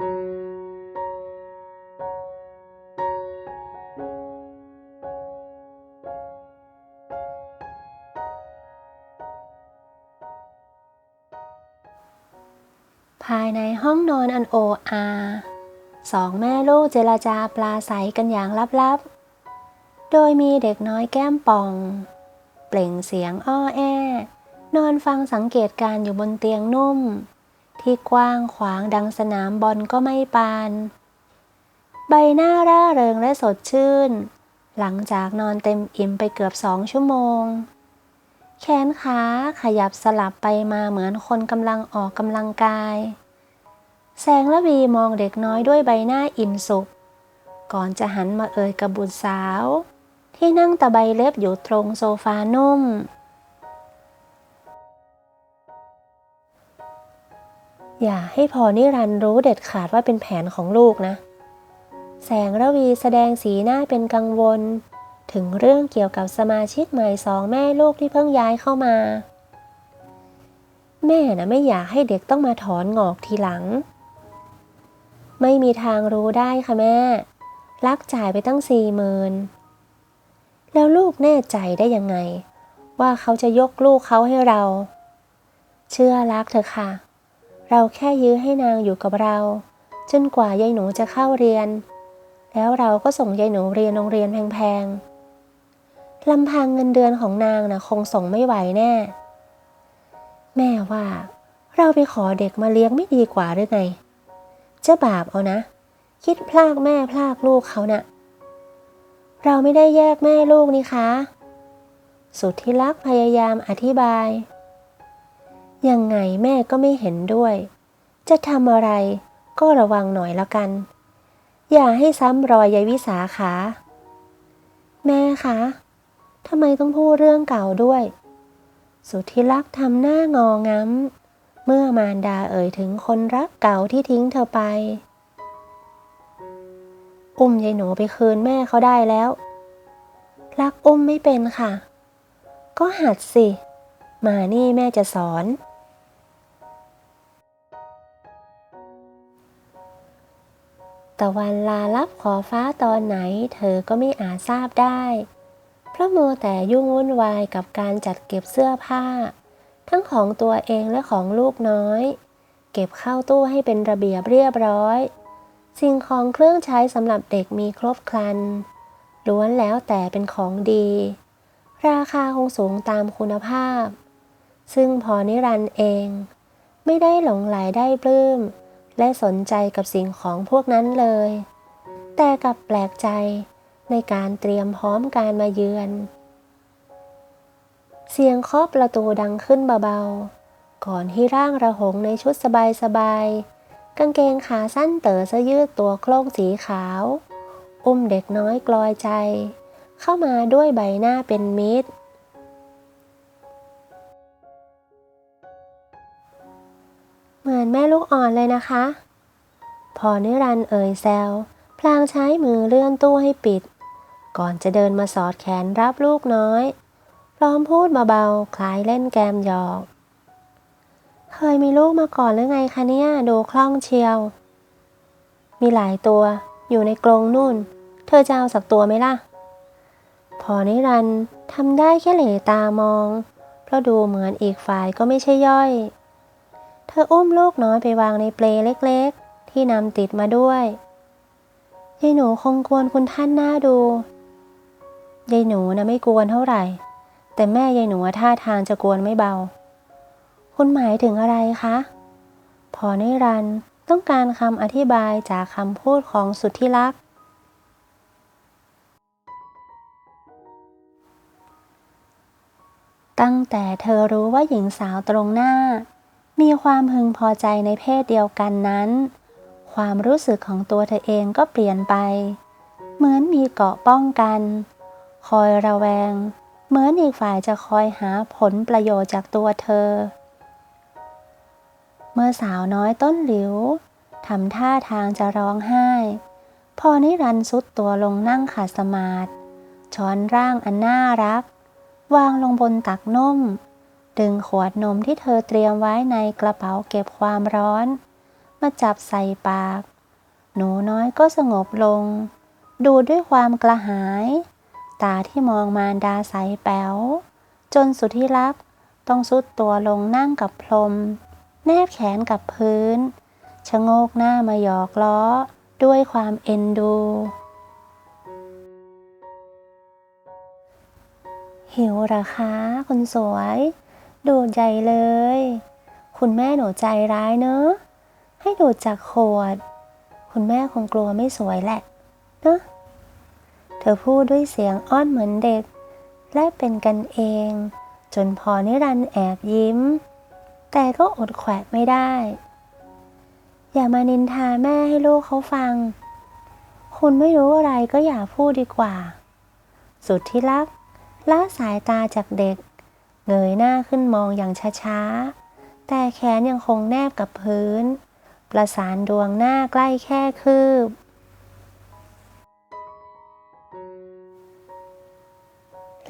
ภายในห้องนอนอันโออาสองแม่ลูกเจรจาปลาใสกันอย่างลับๆ โดยมีเด็กน้อยแก้มป่อง เปล่งเสียงอ้อแอนอนฟังสังเกตการอยู่บนเตียงนุ่ม ที่กว้างขวางดังสนามบอลก็ไม่ปาน ใบหน้าร่าเริงและสดชื่น หลังจากนอนเต็มอิ่มไปเกือบสองชั่วโมง แขนขาขยับสลับไปมาเหมือนคนกำลังออกกำลังกาย แสงละวีมองเด็กน้อยด้วยใบหน้าอิ่มสุข ก่อนจะหันมาเอ่ยกับบุตรสาว ที่นั่งตะไบเล็บอยู่ตรงโซฟานุ่ม อย่าให้พอนิรันร์รู้เด็ดขาดว่าเป็นแผนของลูกนะ แสงระวีแสดงสีหน้าเป็นกังวล ถึงเรื่องเกี่ยวกับสมาชิกใหม่สองแม่ลูกที่เพิ่งย้ายเข้ามา แม่นะไม่อยากให้เด็กต้องมาถอนงอกทีหลัง ไม่มีทางรู้ได้ค่ะแม่ รักจ่ายไปตั้งสี่หมื่นแล้วลูกแน่ใจได้ยังไง ว่าเขาจะยกลูกเขาให้เรา เชื่อรักเถอะค่ะ เราแค่ยื้อให้นางอยู่กับเราจนกว่ายายหนูจะเข้าเรียน แล้วเราก็ส่งยายหนูเรียนโรงเรียนแพงๆลำพังเงินเดือนของนางนะคงส่งไม่ไหวแน่ แม่ว่า เราไปขอเด็กมาเลี้ยงไม่ดีกว่าหรือไงจะบาปเอานะ คิดพลากแม่พลากลูกเขานะ่ะ เราไม่ได้แยกแม่ลูกนี่คะ สุดที่รักพยายามอธิบาย ยังไงแม่ก็ไม่เห็นด้วย จะทำอะไรก็ระวังหน่อยละกัน อย่าให้ซ้ำรอยยายวิสาขาแม่คะทำไมต้องพูดเรื่องเก่าด้วย สุดที่รักทำหน้างอง้ำ เมื่อมารดาเอ่ยถึงคนรักเก่าที่ทิ้งเธอไป อุ้มยายหนูไปคืนแม่เขาได้แล้ว รักอุ้มไม่เป็นค่ะ ก็หัดสิ มานี่แม่จะสอน ตะวันลาลับขอฟ้าตอนไหน เธอก็ไม่อาจทราบได้เพราะมัวแต่ยุ่งวุ่นวายกับการจัดเก็บเสื้อผ้า ทั้งของตัวเองและของลูกน้อย เก็บเข้าตู้ให้เป็นระเบียบเรียบร้อย สิ่งของเครื่องใช้สำหรับเด็กมีครบครันล้วนแล้วแต่เป็นของดี ราคาคงสูงตามคุณภาพ ซึ่งพอนิรันเอง ไม่ได้หลงไหลได้ปลื้ม และสนใจกับสิ่งของพวกนั้นเลย แต่กับแปลกใจในการเตรียมพร้อมการมาเยือน เสียงเคาะประตูดังขึ้นเบาๆ ก่อนที่ร่างระหงในชุดสบายๆ กางเกงขาสั้นเต๋อเสื้อยืดตัวโคร่งสีขาว อุ้มเด็กน้อยกลอยใจ เข้ามาด้วยใบหน้าเป็นมิตร เหมือนแม่ลูกอ่อนเลยนะคะ พอนิรันเอ่ยแซว พลางใช้มือเลื่อนตู้ให้ปิด ก่อนจะเดินมาสอดแขนรับลูกน้อยพร้อมพูดเบาๆ คล้ายเล่นแกมหยอก เคยมีลูกมาก่อนหรือไงคะเนี่ย ดูคล่องเชียว มีหลายตัว อยู่ในกรงนู่น เธอจะเอาสักตัวไหมล่ะ พอนิรันทำได้แค่เหลตามอง เพราะดูเหมือนอีกฝ่ายก็ไม่ใช่ย่อย เธออุ้มลูกน้อยไปวางในเปลเล็กๆ ที่นำติดมาด้วยยายหนูคงกวนคุณท่านหน้าดูยายหนูนะไม่กวนเท่าไหร่ แต่แม่ยายหนูท่าทางจะกวนไม่เบา คุณหมายถึงอะไรคะ พอนิรันต้องการคำอธิบายจากคำพูดของสุดที่รัก ตั้งแต่เธอรู้ว่าหญิงสาวตรงหน้า มีความพึงพอใจในเพศเดียวกันนั้น ความรู้สึกของตัวเธอเองก็เปลี่ยนไป เหมือนมีเกาะป้องกัน คอยระแวง เหมือนอีกฝ่ายจะคอยหาผลประโยชน์จากตัวเธอ เมื่อสาวน้อยต้นหลิวทำท่าทางจะร้องไห้ พอนิรันสุดตัวลงนั่งขัดสมาธิช้อนร่างอันน่ารัก วางลงบนตักนุ่ม ดึงขวดนมที่เธอเตรียมไว้ในกระเป๋าเก็บความร้อน มาจับใส่ปาก หนูน้อยก็สงบลง ดูด้วยความกระหาย ตาที่มองมารดาใสแป๋ว จนสุดที่รักต้องสุดตัวลงนั่งกับพรม แนบแขนกับพื้น ชะโงกหน้ามาหยอกล้อ ด้วยความเอ็นดู หิวหรอคะ คุณสวย ดูดใหญ่เลย คุณแม่หนูใจร้ายเนอะ ให้ดูดจากขวด คุณแม่คงกลัวไม่สวยแหละเนอะเธอพูดด้วยเสียงอ้อนเหมือนเด็ก และเป็นกันเอง จนพอนิรันด์แอบยิ้ม แต่ก็อดแขวะไม่ได้ อย่ามานินทาแม่ให้ลูกเขาฟัง คุณไม่รู้อะไรก็อย่าพูดดีกว่า สุดที่รักละสายตาจากเด็ก เงยหน้าขึ้นมองอย่างช้าๆ แต่แขนยังคงแนบกับพื้น ประสานดวงหน้าใกล้แค่คืบ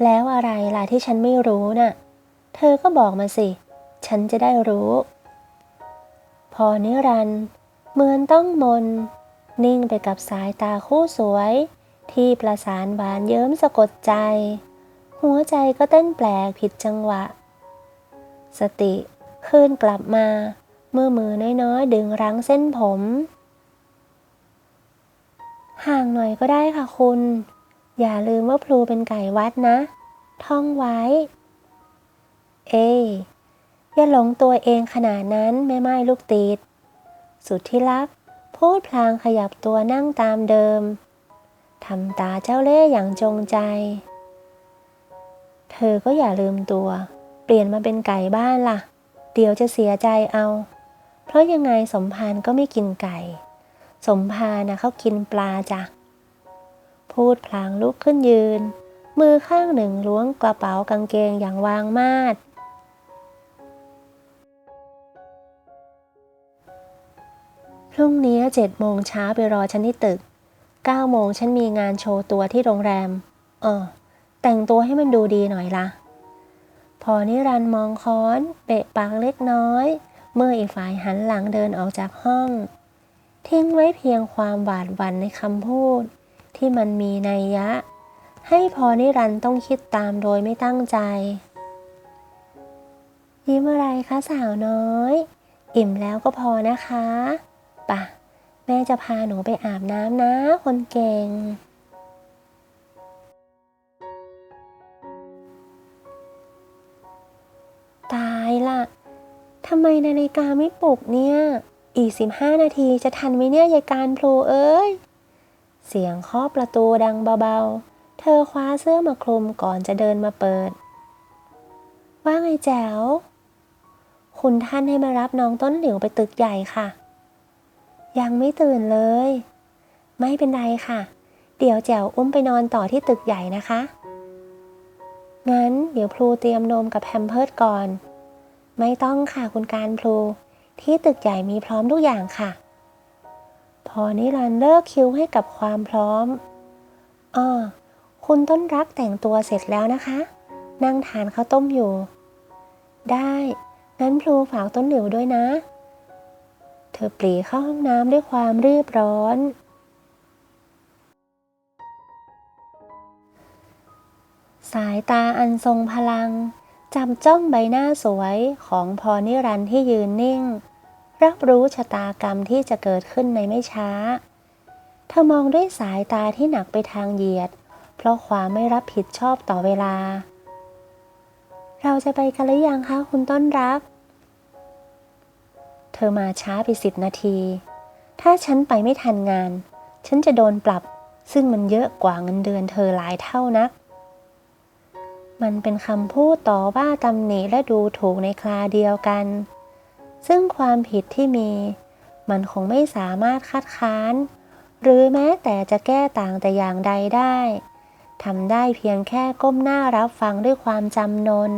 แล้วอะไรล่ะที่ฉันไม่รู้น่ะ เธอก็บอกมาสิ ฉันจะได้รู้ พอนิรันเหมือนต้องมน นิ่งไปกับสายตาคู่สวย ที่ประสานหวานเยิ้มสะกดใจ หัวใจก็เต้นแปลกผิดจังหวะ สติคืนกลับมา เมื่อมือน้อยๆ ดึงรั้งเส้นผม ห่างหน่อยก็ได้ค่ะคุณ อย่าลืมว่าพลูเป็นไก่วัดนะ ท่องไว้ เอ้ยอย่าหลงตัวเองขนาดนั้นแม่ไม้ลูกติด สุดที่รักพูดพลางขยับตัวนั่งตามเดิมทำตาเจ้าเล่ห์อย่างจงใจ เธอก็อย่าลืมตัว เปลี่ยนมาเป็นไก่บ้านล่ะ เดี๋ยวจะเสียใจเอา เพราะยังไงสมภารก็ไม่กินไก่ สมภารนะเขากินปลาจ้ะ พูดพลางลุกขึ้นยืน มือข้างหนึ่งล้วงกระเป๋ากางเกงอย่างวางมาดพรุ่งนี้เจ็ดโมงเช้าไปรอฉันที่ตึกเก้าโมงฉันมีงานโชว์ตัวที่โรงแรม เออ แต่งตัวให้มันดูดีหน่อยละพอนิรันมองค้อน เปะปากเล็กน้อย เมื่ออีกฝ่ายหันหลังเดินออกจากห้อง ทิ้งไว้เพียงความหวาดหวั่นในคำพูด ที่มันมีนัยยะ ให้พอนิรันต้องคิดตามโดยไม่ตั้งใจ ยิ้มอะไรคะสาวน้อย อิ่มแล้วก็พอนะคะ ป่ะ แม่จะพาหนูไปอาบน้ำนะคนเก่ง ละทำไมนาฬิกาไม่ปลุกเนี่ย อีกสิบห้านาทีจะทันไหมเนี่ยยายการพลูเอ้ย เสียงเคาะประตูดังเบาๆ เธอคว้าเสื้อมาคลุมก่อนจะเดินมาเปิด ว่าไงแจ๋ว คุณท่านให้มารับน้องต้นหลิวไปตึกใหญ่ค่ะ ยังไม่ตื่นเลย ไม่เป็นไรค่ะ เดี๋ยวแจ๋วอุ้มไปนอนต่อที่ตึกใหญ่นะคะ งั้นเดี๋ยวพลูเตรียมนมกับแพมเพิร์ดก่อน ไม่ต้องค่ะคุณการพลูที่ตึกใหญ่มีพร้อมทุกอย่างค่ะ พอนิรันดร์เลิกคิวให้กับความพร้อมอ้อคุณต้นรักแต่งตัวเสร็จแล้วนะคะ นั่งทานข้าวต้มอยู่ ได้ งั้นพลูฝากต้นหลิวด้วยนะ เธอปรีเข้าห้องน้ำด้วยความรีบร้อน สายตาอันทรงพลัง จับจ้องใบหน้าสวยของพอนิรันที่ยืนนิ่ง รับรู้ชะตากรรมที่จะเกิดขึ้นในไม่ช้า เธอมองด้วยสายตาที่หนักไปทางเหยียด เพราะความไม่รับผิดชอบต่อเวลา เราจะไปกันหรือยังคะคุณต้นรัก เธอมาช้าไปสิบนาที ถ้าฉันไปไม่ทันงาน ฉันจะโดนปรับซึ่งมันเยอะกว่าเงินเดือนเธอหลายเท่านัก มันเป็นคำพูดต่อว่าตำหนิและดูถูกในคลาเดียวกัน ซึ่งความผิดที่มี มันคงไม่สามารถคัดค้าน หรือแม้แต่จะแก้ต่างแต่อย่างใดได้ทำได้เพียงแค่ก้มหน้ารับฟังด้วยความจำนน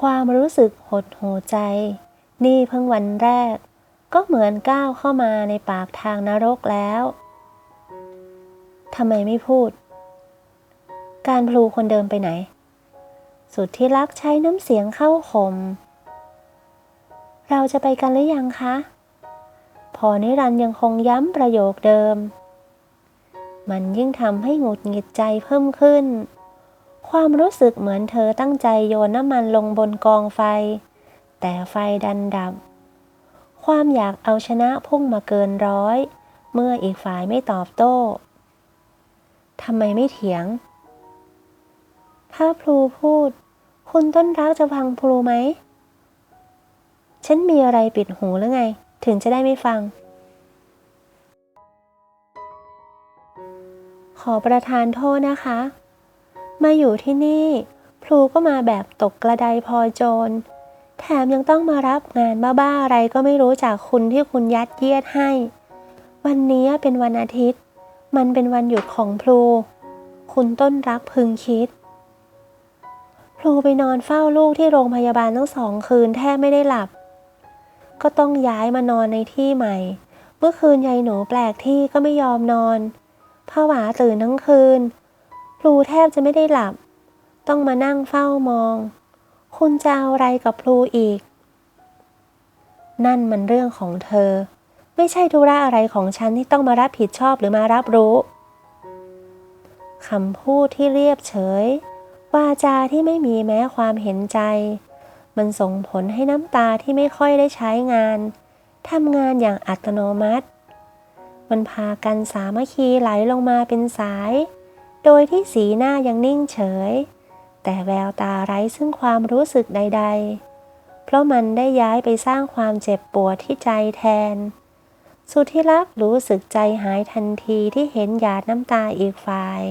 ความรู้สึกหดหูใจ นี่เพิ่งวันแรก ก็เหมือนก้าวเข้ามาในปากทางนรกแล้ว ทำไมไม่พูด การพลูคนเดิมไปไหน สุดที่รักใช้น้ำเสียงเข้าคม เราจะไปกันหรือยังคะ พอนิรันยังคงย้ำประโยคเดิม มันยิ่งทำให้หงุดหงิดใจเพิ่มขึ้น ความรู้สึกเหมือนเธอตั้งใจโยนน้ำมันลงบนกองไฟ แต่ไฟดันดับ ความอยากเอาชนะพุ่งมาเกินร้อย เมื่ออีกฝ่ายไม่ตอบโต้ ทำไมไม่เถียง ถ้าพลูพูด คุณต้นรักจะฟังพลูไหม ฉันมีอะไรปิดหูหรือไง ถึงจะได้ไม่ฟัง ขอประทานโทษนะคะ มาอยู่ที่นี่พลูก็มาแบบตกกระไดพอโจร แถมยังต้องมารับงานบ้าๆอะไรก็ไม่รู้จากคุณที่คุณยัดเยียดให้ วันนี้เป็นวันอาทิตย์ มันเป็นวันหยุดของพลู คุณต้นรักพึงคิด พลูไปนอนเฝ้าลูกที่โรงพยาบาลทั้งสองคืนแทบไม่ได้หลับ ก็ต้องย้ายมานอนในที่ใหม่ เมื่อคืนยายหนูแปลกที่ก็ไม่ยอมนอนผวาตื่นทั้งคืน พลูแทบจะไม่ได้หลับ ต้องมานั่งเฝ้ามอง คุณจะเอาอะไรกับพลูอีก นั่นมันเรื่องของเธอ ไม่ใช่ธุระอะไรของฉันที่ต้องมารับผิดชอบหรือมารับรู้คำพูดที่เรียบเฉย วาจาที่ไม่มีแม้ความเห็นใจ มันส่งผลให้น้ำตาที่ไม่ค่อยได้ใช้งานทำงานอย่างอัตโนมัติ มันพากันสามัคคีไหลลงมาเป็นสาย โดยที่สีหน้ายังนิ่งเฉย แต่แววตาไร้ซึ่งความรู้สึกใด ๆ เพราะมันได้ย้ายไปสร้างความเจ็บปวดที่ใจแทน สุธิรักรู้สึกใจหายทันทีที่เห็นหยาดน้ำตาอีกฝ่าย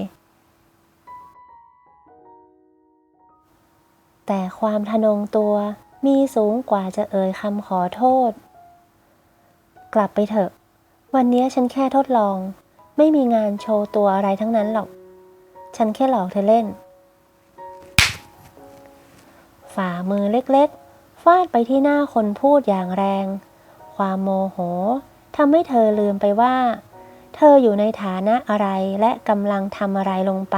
แต่ความทะนงตัวมีสูงกว่าจะเอ่ยคำขอโทษ กลับไปเถอะ วันนี้ฉันแค่ทดลอง ไม่มีงานโชว์ตัวอะไรทั้งนั้นหรอก ฉันแค่หลอกเธอเล่น ฝ่ามือเล็กๆ ฟาดไปที่หน้าคนพูดอย่างแรง ความโมโห ทำให้เธอลืมไปว่า เธออยู่ในฐานะอะไรและกำลังทำอะไรลงไป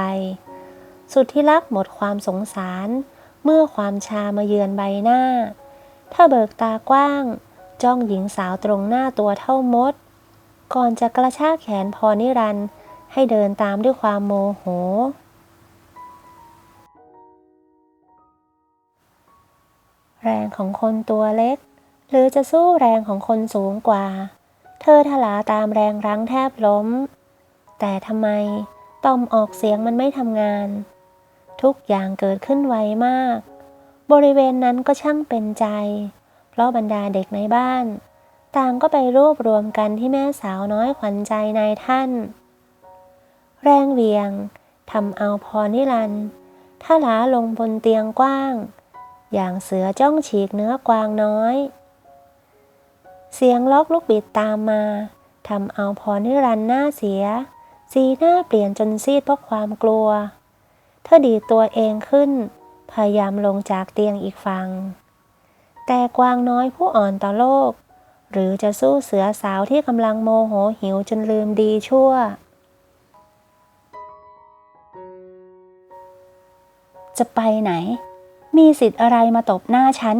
สุดที่รักหมดความสงสาร เมื่อความชามาเยือนใบหน้าเธอเบิกตากว้าง จ้องหญิงสาวตรงหน้าตัวเท่ามด ก่อนจะกระชากแขนพอนิรันด์ให้เดินตามด้วยความโมโหแรงของคนตัวเล็ก หรือจะสู้แรงของคนสูงกว่า เธอทลาตามแรงรั้งแทบล้ม แต่ทำไมต่อมออกเสียงมันไม่ทำงาน ทุกอย่างเกิดขึ้นไวมาก บริเวณนั้นก็ช่างเป็นใจ เพราะบรรดาเด็กในบ้าน ต่างก็ไปรวบรวมกันที่แม่สาวน้อยขวัญใจนายท่าน แรงเวียงทำเอาพรนิรันดร์ทลาลงบนเตียงกว้าง อย่างเสือจ้องฉีกเนื้อกวางน้อย เสียงล็อกลูกบิดตามมาทำเอาพรนิรันดร์หน้าเสีย สีหน้าเปลี่ยนจนซีดเพราะความกลัว เธอดีตัวเองขึ้น พยายามลงจากเตียงอีกฝั่งแต่กวางน้อยผู้อ่อนต่อโลก หรือจะสู้เสือสาวที่กำลังโมโหหิวจนลืมดีชั่ว จะไปไหน มีสิทธิ์อะไรมาตบหน้าฉัน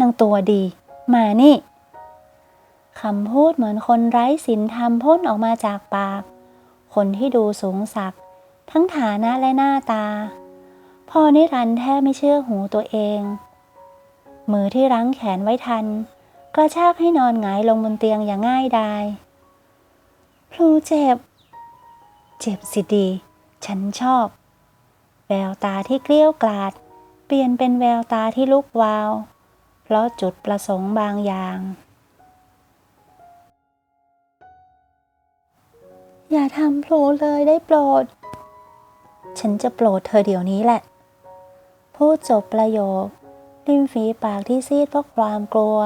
นางตัวดี มานี่ คำพูดเหมือนคนไร้ศีลธรรมพ่นออกมาจากปาก คนที่ดูสูงสัก ทั้งฐานะและหน้าตาพอนิรันแทบไม่เชื่อหูตัวเอง มือที่รั้งแขนไว้ทันกระชากให้นอนหงายลงบนเตียงอย่างง่ายดายพลูเจ็บ เจ็บสิดี ฉันชอบ แววตาที่เกลี้ยวกลาด เปลี่ยนเป็นแววตาที่ลุกวาว เพราะจุดประสงค์บางอย่าง อย่าทำพลูเลยได้โปรด ฉันจะโปรดเธอเดี๋ยวนี้แหละ พูดจบประโยค ริมฝีปากที่ซีดเพราะความกลัว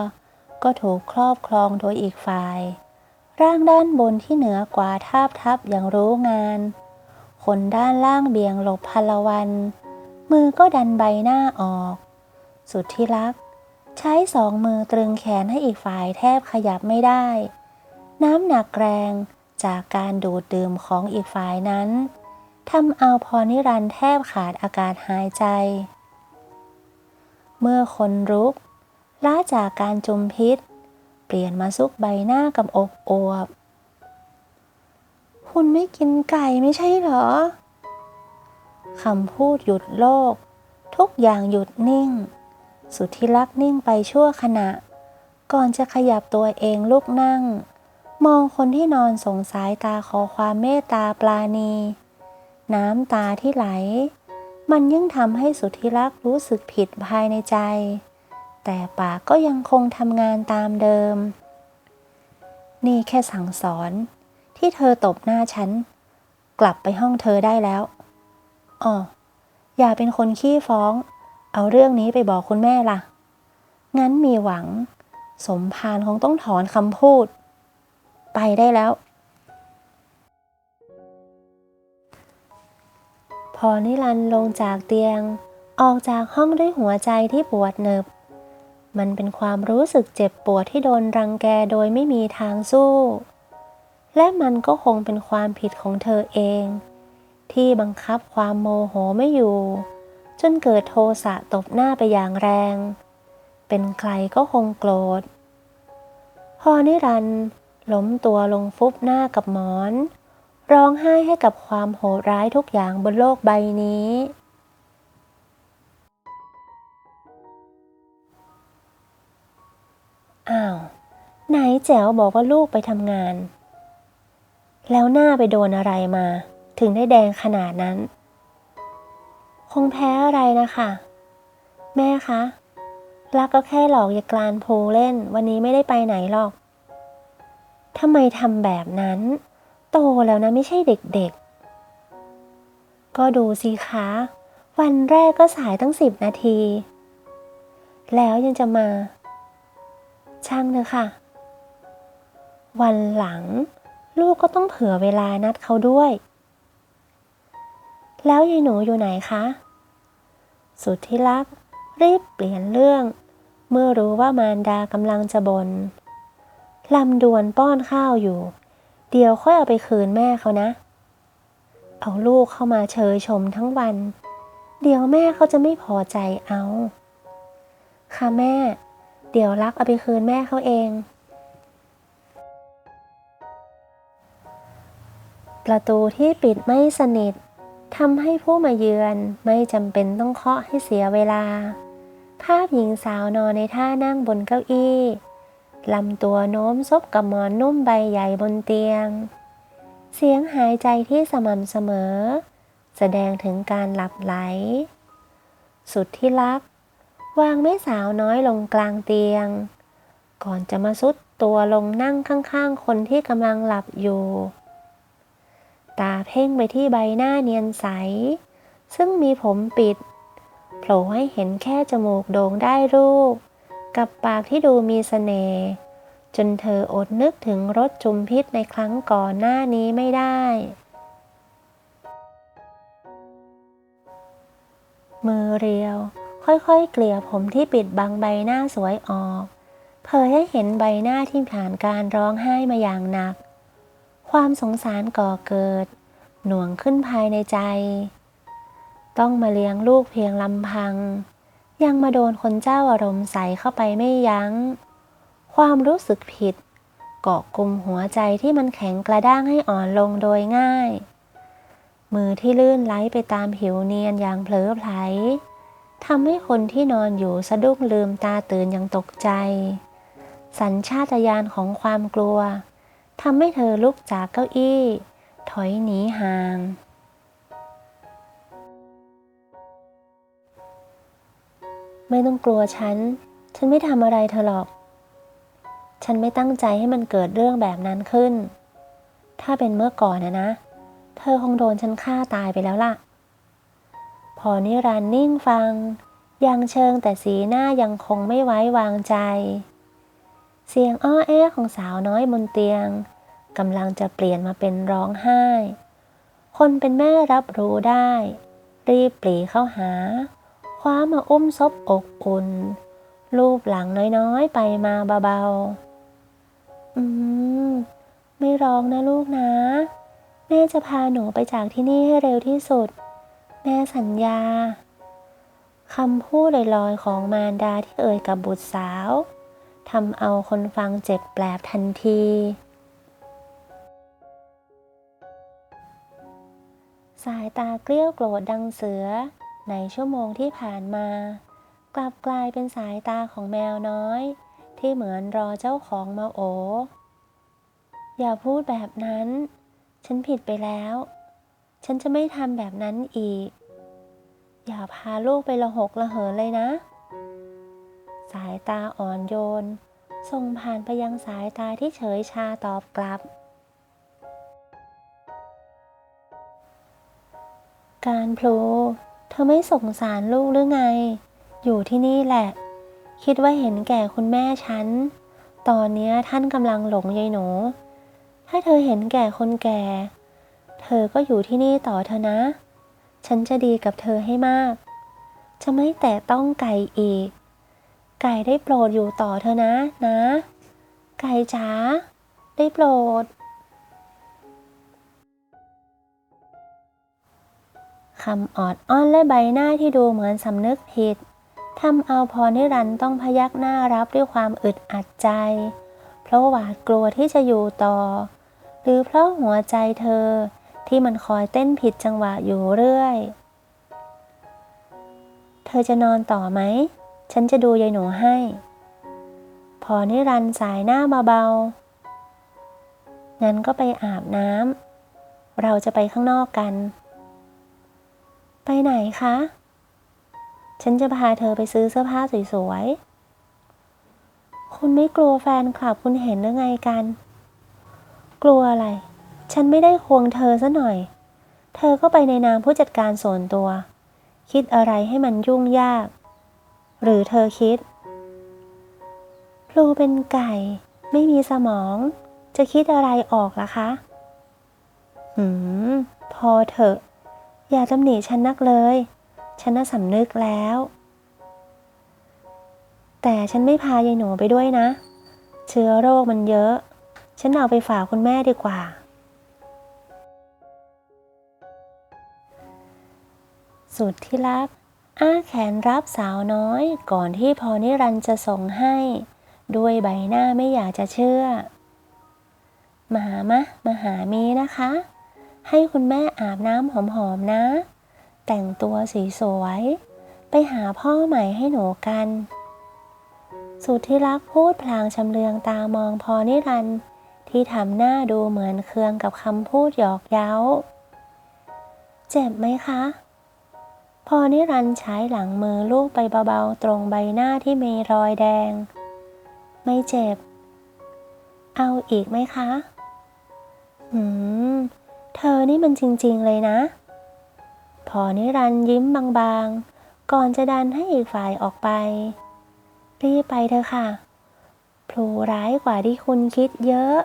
ก็ถูกครอบครองโดยอีกฝ่าย ร่างด้านบนที่เหนือกว่าทาบทับอย่างรู้งาน คนด้านล่างเบี่ยงหลบพลวัน มือก็ดันใบหน้าออก สุดที่รัก ใช้สองมือตรึงแขนให้อีกฝ่ายแทบขยับไม่ได้ น้ำหนักแรง จากการดูดดื่มของอีกฝ่ายนั้นทำเอาพอนิรันดร์แทบขาดอากาศหายใจ เมื่อคนรุกล้าจากการจุมพิษ เปลี่ยนมาซุกใบหน้ากับอกอวบ คุณไม่กินไก่ไม่ใช่เหรอคำพูดหยุดโลก ทุกอย่างหยุดนิ่ง สุดที่รักนิ่งไปชั่วขณะ ก่อนจะขยับตัวเองลุกนั่ง มองคนที่นอนสงสายตาขอความเมตตาปลาณี น้ำตาที่ไหล มันยิ่งทำให้สุดที่รักรู้สึกผิดภายในใจ แต่ปากก็ยังคงทำงานตามเดิม นี่แค่สั่งสอน ที่เธอตบหน้าฉัน กลับไปห้องเธอได้แล้วอ๋ออย่าเป็นคนขี้ฟ้อง เอาเรื่องนี้ไปบอกคุณแม่ล่ะ งั้นมีหวัง สมภารคงต้องถอนคำพูด ไปได้แล้ว พอนิรันต์ลงจากเตียง ออกจากห้องด้วยหัวใจที่ปวดเหน็บมันเป็นความรู้สึกเจ็บปวดที่โดนรังแกโดยไม่มีทางสู้ และมันก็คงเป็นความผิดของเธอเอง ที่บังคับความโมโหไม่อยู่ จนเกิดโทสะตบหน้าไปอย่างแรง เป็นใครก็คงโกรธ พอนิรันดร์ ล้มตัวลงฟุบหน้ากับหมอน ร้องไห้ให้กับความโหดร้ายทุกอย่างบนโลกใบนี้ อ้าว ไหนแจ๋วบอกว่าลูกไปทำงาน แล้วหน้าไปโดนอะไรมา ถึงได้แดงขนาดนั้น คงแพ้อะไรนะคะ แม่คะรักก็แค่หลอกยากลานพูเล่น วันนี้ไม่ได้ไปไหนหรอก ทำไมทำแบบนั้น โตแล้วนะไม่ใช่เด็กๆ ก็ดูสิคะ วันแรกก็สายตั้งสิบนาที แล้วยังจะมา ช่างเถอะค่ะ วันหลัง ลูกก็ต้องเผื่อเวลานัดเขาด้วย แล้วยายหนูอยู่ไหนคะ สุดที่รักรีบเปลี่ยนเรื่อง เมื่อรู้ว่ามารดากำลังจะบน่น ลำดวนป้อนข้าวอยู่ เดี๋ยวค่อยเอาไปคืนแม่เขานะ เอาลูกเข้ามาเชยชมทั้งวัน เดี๋ยวแม่เขาจะไม่พอใจเอา ค่ะแม่ เดี๋ยวรักเอาไปคืนแม่เขาเอง ประตูที่ปิดไม่สนิททำให้ผู้มาเยือนไม่จำเป็นต้องเคาะให้เสียเวลา ภาพหญิงสาวนอนในท่านั่งบนเก้าอี้ ลำตัวโน้มซบกับหมอนนุ่มใบใหญ่บนเตียง เสียงหายใจที่สม่ำเสมอ แสดงถึงการหลับไหล สุดที่รัก วางแม่สาวน้อยลงกลางเตียง ก่อนจะมาซุดตัวลงนั่งข้างๆ คนที่กำลังหลับอยู่ ตาเพ่งไปที่ใบหน้าเนียนใส ซึ่งมีผมปิด โผล่ให้เห็นแค่จมูกโด่งได้รูป กับปากที่ดูมีเสน่ห์จนเธออดนึกถึงรสจุมพิษในครั้งก่อนหน้านี้ไม่ได้ มือเรียว ค่อยๆ เกลี่ยผมที่ปิดบังใบหน้าสวยออกเผยให้เห็นใบหน้าที่ผ่านการร้องไห้มาอย่างหนัก ความสงสารก่อเกิด หน่วงขึ้นภายในใจ ต้องมาเลี้ยงลูกเพียงลำพัง ยังมาโดนคนเจ้าอารมณ์ใสเข้าไปไม่ยัง้ง ความรู้สึกผิด เกาะกลุ่มหัวใจที่มันแข็งกระด้างให้อ่อนลงโดยง่าย มือที่ลื่นไหลไปตามผิวเนียนอย่างเผลอไผลทำให้คนที่นอนอยู่สะดุ้งลืมตาตื่นอย่างตกใจ สัญชาตญาณของความกลัวทำให้เธอลุกจากเก้าอี้ ถอยหนีห่าง ไม่ต้องกลัวฉัน ฉันไม่ทำอะไรเธอหรอก ฉันไม่ตั้งใจให้มันเกิดเรื่องแบบนั้นขึ้น ถ้าเป็นเมื่อก่อนนะนะ เธอคงโดนฉันฆ่าตายไปแล้วล่ะ พอนิรันต์นิ่งฟัง ยังเชิงแต่สีหน้ายังคงไม่ไว้วางใจ เสียงอ้อแอของสาวน้อยบนเตียงกำลังจะเปลี่ยนมาเป็นร้องไห้ คนเป็นแม่รับรู้ได้ รีบปรีเข้าหา คว้ามาอุ้มซบอกอุ่นรูปหลังน้อยๆ ไปมาเบาๆ อืม ไม่ร้องนะลูกนะ แม่จะพาหนูไปจากที่นี่ให้เร็วที่สุด แม่สัญญาคำพูดลอยๆของมารดาที่เอ่ยกับบุตรสาวทำเอาคนฟังเจ็บแปลบทันที สายตาเกลี้ยวโกรธดังเสือ ในชั่วโมงที่ผ่านมา กลับกลายเป็นสายตาของแมวน้อย ที่เหมือนรอเจ้าของมาโอ อย่าพูดแบบนั้น ฉันผิดไปแล้ว ฉันจะไม่ทำแบบนั้นอีก อย่าพาลูกไปละหกละเหินเลยนะ สายตาอ่อนโยน ส่งผ่านไปยังสายตาที่เฉยชาตอบกลับการพลู เธอไม่สงสารลูกหรือไง อยู่ที่นี่แหละ คิดว่าเห็นแก่คุณแม่ฉัน ตอนเนี้ยท่านกำลังหลงยายหนู ถ้าเธอเห็นแก่คนแก่ เธอก็อยู่ที่นี่ต่อเธอนะ ฉันจะดีกับเธอให้มาก จะไม่แตะต้องไก่อีก ไก่ได้โปรดอยู่ต่อเธอนะนะ ไก่จ๋าได้โปรด คำออดอ้อนและใบหน้าที่ดูเหมือนสำนึกผิดทำเอาพรนิรันต์ต้องพยักหน้ารับด้วยความอึดอัดใจ เพราะหวาดกลัวที่จะอยู่ต่อ หรือเพราะหัวใจเธอที่มันคอยเต้นผิดจังหวะอยู่เรื่อย เธอจะนอนต่อไหม ฉันจะดูยายหนูให้ พอนิรันต์สายหน้าเบาๆงั้นก็ไปอาบน้ำ เราจะไปข้างนอกกัน ไปไหนคะ ฉันจะพาเธอไปซื้อเสื้อผ้าสวยๆ คุณไม่กลัวแฟนคลับคุณเห็นหรือไงกัน กลัวอะไร ฉันไม่ได้ควงเธอซะหน่อย เธอก็ไปในนามผู้จัดการส่วนตัว คิดอะไรให้มันยุ่งยาก หรือเธอคิดพลูเป็นไก่ ไม่มีสมอง จะคิดอะไรออกล่ะคะ หืม พอเถอะ อย่าตำหนิฉันนักเลย ฉันน่ะสำนึกแล้ว แต่ฉันไม่พายายหนูไปด้วยนะ เชื้อโรคมันเยอะ ฉันเอาไปฝากคุณแม่ดีกว่า สุดที่รัก อ้าแขนรับสาวน้อย ก่อนที่พอนิรันจะส่งให้ ด้วยใบหน้าไม่อยากจะเชื่อมหามะมาหามีนะคะ ให้คุณแม่อาบน้ำหอมๆนะ แต่งตัวสีสวย ไปหาพ่อใหม่ให้หนูกัน สุดที่รักพูดพลางชำเลืองตามองพอนิรันต์ที่ทำหน้าดูเหมือนเคืองกับคำพูดหยอกเย้า เจ็บไหมคะ พอนิรันต์ใช้หลังมือลูกไปเบาๆ ตรงใบหน้าที่มีรอยแดง ไม่เจ็บ เอาอีกไหมคะ หืม เธอนี่มันจริงๆเลยนะ พอนิรันยิ้มบางๆ ก่อนจะดันให้อีกฝ่ายออกไป รีบไปเถอะค่ะพลูร้ายกว่าที่คุณคิดเยอะ